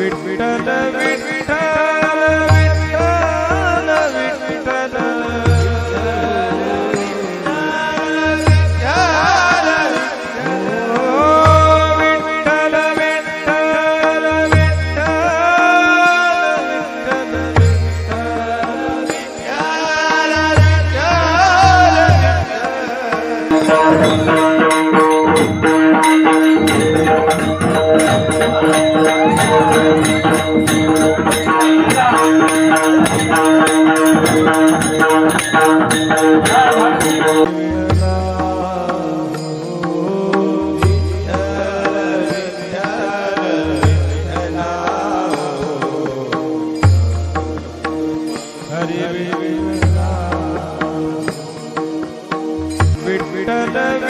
Vitthal Vitthal Vitthal Vitthal Thank you. da da da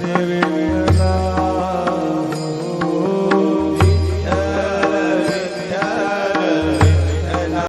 Hare